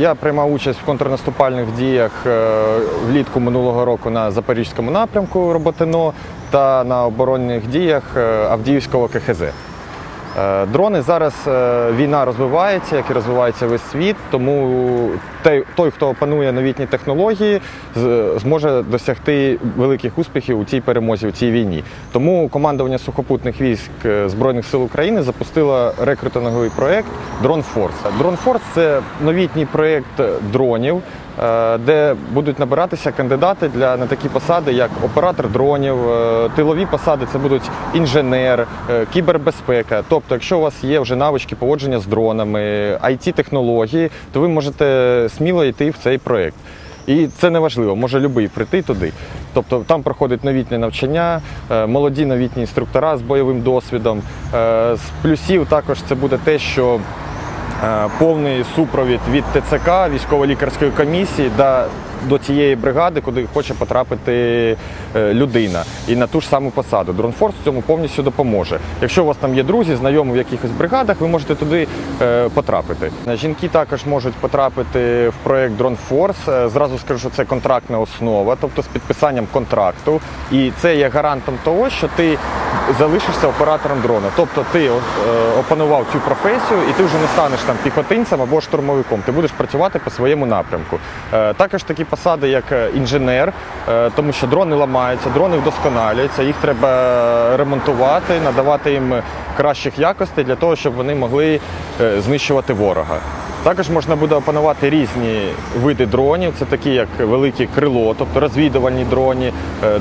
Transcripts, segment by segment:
Я приймав участь в контрнаступальних діях е, влітку минулого року на Запорізькому напрямку Роботино та на оборонних діях е, Авдіївського КХЗ. Е, Дрони зараз е, війна розвивається, як і розвивається весь світ, тому той, хто опанує новітні технології, зможе досягти великих успіхів у цій перемозі, у цій війні. Тому командування сухопутних військ е, Збройних сил України запустило рекрутинговий проєкт Drone Force. Drone Force – це новітній проєкт дронів, де будуть набиратися кандидати для на такі посади, як оператор дронів, е, тилові посади це будуть інженер, е, кібербезпека. Тобто, якщо у вас є вже навички поводження з дронами, it технології, то ви можете сміло йти в цей проєкт. І це не важливо, може будь-який прийти туди. Тобто там проходить новітнє навчання, е, молоді новітні інструктора з бойовим досвідом. Е, З плюсів також це буде те, що е, повний супровід від ТЦК військово-лікарської комісії да, до цієї бригади, куди хоче потрапити е, людина, і на ту ж саму посаду. Дронфорс цьому повністю допоможе. Якщо у вас там є друзі, знайомі в якихось бригадах, ви можете туди е, потрапити. Е, Жінки також можуть потрапити в проект Дронфорс. Е, Зразу скажу, що це контрактна основа, тобто з підписанням контракту. І це є гарантом того, що ти залишишся оператором дрона. Тобто ти е, опанував цю професію, і ти вже не станеш там піхотинцем або штурмовиком. Ти будеш працювати по своєму напрямку. Е, Також такі посади, як е, інженер, тому що дрони ламаються, дрони вдосконалюються, їх треба ремонтувати, надавати їм кращих якостей для того, щоб вони могли знищувати ворога. Також можна буде опанувати різні види дронів. Це такі, як велике крило, тобто розвідувальні дрони,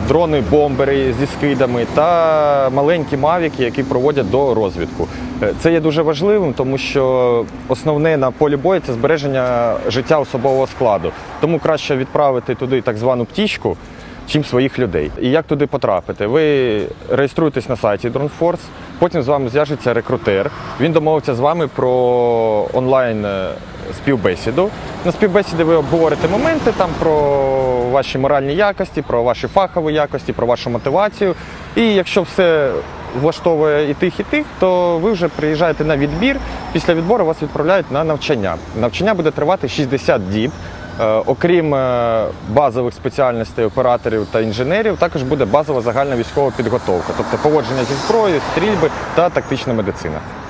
дрони-бомбери зі скидами та маленькі мавіки, які проводять до розвідку. Е, Це є дуже важливим, тому що основне на полі бою це збереження життя особового складу. Тому краще відправити туди так звану птічку, чим своїх людей. І як туди потрапити? Ви реєструєтесь на сайті DroneForce, потім з вами зв'яжеться рекрутер. Він домовиться з вами про онлайн е, співбесіду. На співбесіді ви обговорите моменти там про ваші моральні якості, про ваші фахові якості, про вашу мотивацію. І якщо все влаштовує і тих, і тих, то ви вже приїжджаєте на відбір. Після відбору вас відправляють на навчання. Навчання буде тривати 60 діб. Е, Окрім е, базових спеціальностей операторів та інженерів, також буде базова загальна військова підготовка, тобто поводження зі зброєю, стрільби та тактична медицина.